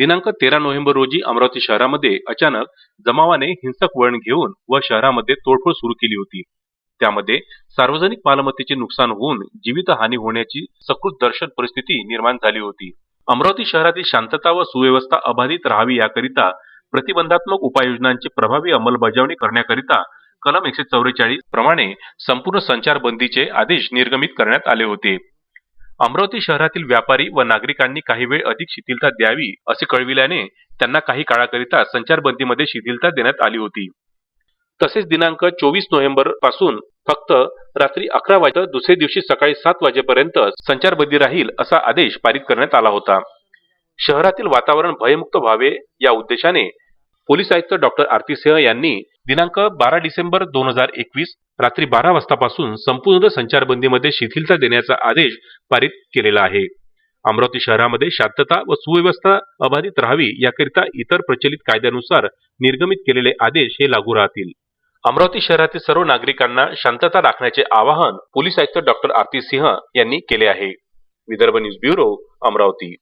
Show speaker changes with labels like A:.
A: दिनांक तेरा नोव्हेंबर रोजी अमरावती शहरामध्ये अचानक जमावाने हिंसक वळण घेऊन व शहरामध्ये तोडफोड सुरू केली होती. त्यामध्ये सार्वजनिक मालमत्तेचे नुकसान होऊन जीवितहानी होण्याची सकृत दर्शन परिस्थिती निर्माण झाली होती. अमरावती शहरातील शांतता व सुव्यवस्था अबाधित राहावी याकरिता प्रतिबंधात्मक उपाययोजनांची प्रभावी अंमलबजावणी करण्याकरिता कलम एकशे चौवेचाळीस प्रमाणे संपूर्ण संचारबंदीचे आदेश निर्गमित करण्यात आले होते. अमरावती शहरातील व्यापारी व नागरिकांनी काही वेळ अधिक शिथिलता द्यावी असे कळविल्याने त्यांना काही काळाकरिता संचारबंदीमध्ये शिथिलता देण्यात आली होती. तसेच दिनांक चोवीस नोव्हेंबरपासून फक्त रात्री अकरा वाजता दुसऱ्या दिवशी सकाळी सात वाजेपर्यंत संचारबंदी राहील असा आदेश पारित करण्यात आला होता. शहरातील वातावरण भयमुक्त व्हावे या उद्देशाने पोलीस आयुक्त डॉक्टर आरती सिंह यांनी दिनांक बारा डिसेंबर दोन हजार एकवीस रात्री बारा वाजतापासून संपूर्ण संचारबंदीमध्ये शिथिलता देण्याचा आदेश पारित केलेला आहे. अमरावती शहरामध्ये शांतता व सुव्यवस्था अबाधित राहावी याकरिता इतर प्रचलित कायद्यानुसार निर्गमित केलेले आदेश हे लागू राहतील. अमरावती शहरातील सर्व नागरिकांना शांतता राखण्याचे आवाहन पोलीस आयुक्त डॉक्टर आरती सिंह यांनी केले आहे. Vidarbha news bureau Amravati.